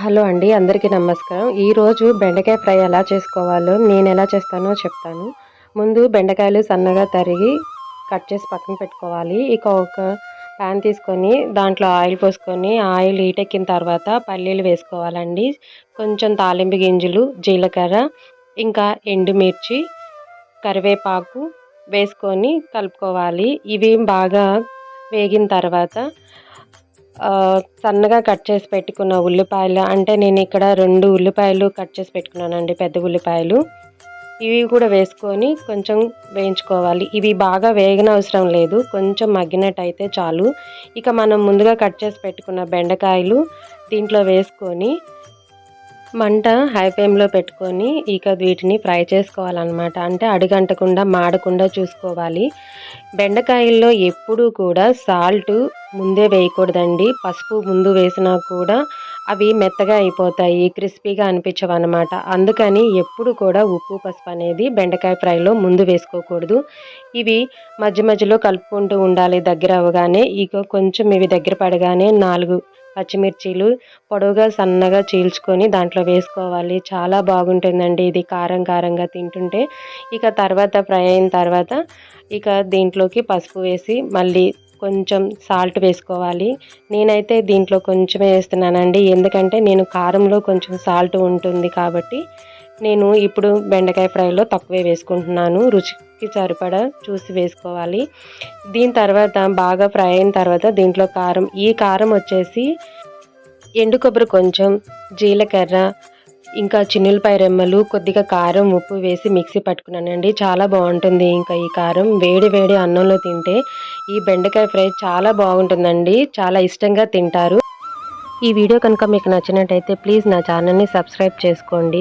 Hello అండి అందరికీ నమస్కారం. ఈరోజు బెండకాయ ఫ్రై ఎలా చేసుకోవాలో నేను ఎలా చేస్తానో చెప్తాను. ముందు బెండకాయలు సన్నగా తరిగి కట్ చేసి పక్కన పెట్టుకోవాలి. ఇక ఒక ప్యాన్ తీసుకొని దాంట్లో ఆయిల్ పోసుకొని ఆయిల్ హీటెక్కిన తర్వాత పల్లీలు వేసుకోవాలండి. కొంచెం తాలింపు గింజలు జీలకర్ర ఇంకా ఎండుమిర్చి కరివేపాకు వేసుకొని కలుపుకోవాలి. ఇవి బాగా వేగిన తర్వాత సన్నగా కట్ చేసి పెట్టుకున్న ఉల్లిపాయలు అంటే నేను ఇక్కడ రెండు ఉల్లిపాయలు కట్ చేసి పెట్టుకున్నానండి పెద్ద ఉల్లిపాయలు. ఇవి కూడా వేసుకొని కొంచెం వేయించుకోవాలి. ఇవి బాగా వేగిన అవసరం లేదు కొంచెం మగ్గినట్టయితే చాలు. ఇక మనం ముందుగా కట్ చేసి పెట్టుకున్న బెండకాయలు దీంట్లో వేసుకొని మంట హై ఫ్లేమ్లో పెట్టుకొని ఇక వీటిని ఫ్రై చేసుకోవాలన్నమాట. అంటే అడుగంటకుండా మాడకుండా చూసుకోవాలి. బెండకాయల్లో ఎప్పుడూ కూడా సాల్ట్ ముందే వేయకూడదండి. పసుపు ముందు వేసినా కూడా అవి మెత్తగా అయిపోతాయి క్రిస్పీగా అనిపించవు అనమాట అందుకని ఎప్పుడు కూడా ఉప్పు పసుపు అనేది బెండకాయ ఫ్రైలో ముందు వేసుకోకూడదు. ఇవి మధ్య మధ్యలో కలుపుకుంటూ ఉండాలి దగ్గర అవగానే ఇక కొంచెం ఇవి దగ్గర పడగానే నాలుగు పచ్చిమిర్చీలు పొడవుగా సన్నగా చీల్చుకొని దాంట్లో వేసుకోవాలి. చాలా బాగుంటుందండి ఇది కారం కారంగా తింటుంటే. ఇక తర్వాత ఫ్రై అయిన తర్వాత ఇక దీంట్లోకి పసుపు వేసి మళ్ళీ కొంచెం సాల్ట్ వేసుకోవాలి. నేనైతే దీంట్లో కొంచెమే వేస్తున్నానండి. ఎందుకంటే నేను కారంలో కొంచెం సాల్ట్ ఉంటుంది కాబట్టి నేను ఇప్పుడు బెండకాయ ఫ్రైలో తక్కువే వేసుకుంటున్నాను. రుచికి సరిపడా చూసి వేసుకోవాలి. దీని తర్వాత బాగా ఫ్రై అయిన తర్వాత దీంట్లో కారం ఈ కారం వచ్చేసి ఎండు కొబ్బరి కొంచెం జీలకర్ర ఇంకా చిన్నులపాయ రెమ్మలు కొద్దిగా కారం ఉప్పు వేసి మిక్సీ పట్టుకున్నానండి. చాలా బాగుంటుంది ఇంకా ఈ కారం. వేడి వేడి అన్నంలో తింటే ఈ బెండకాయ ఫ్రై చాలా బాగుంటుందండి. చాలా ఇష్టంగా తింటారు. ఈ వీడియో కనుక మీకు నచ్చినట్టయితే ప్లీజ్ నా ఛానల్ని సబ్స్క్రైబ్ చేసుకోండి.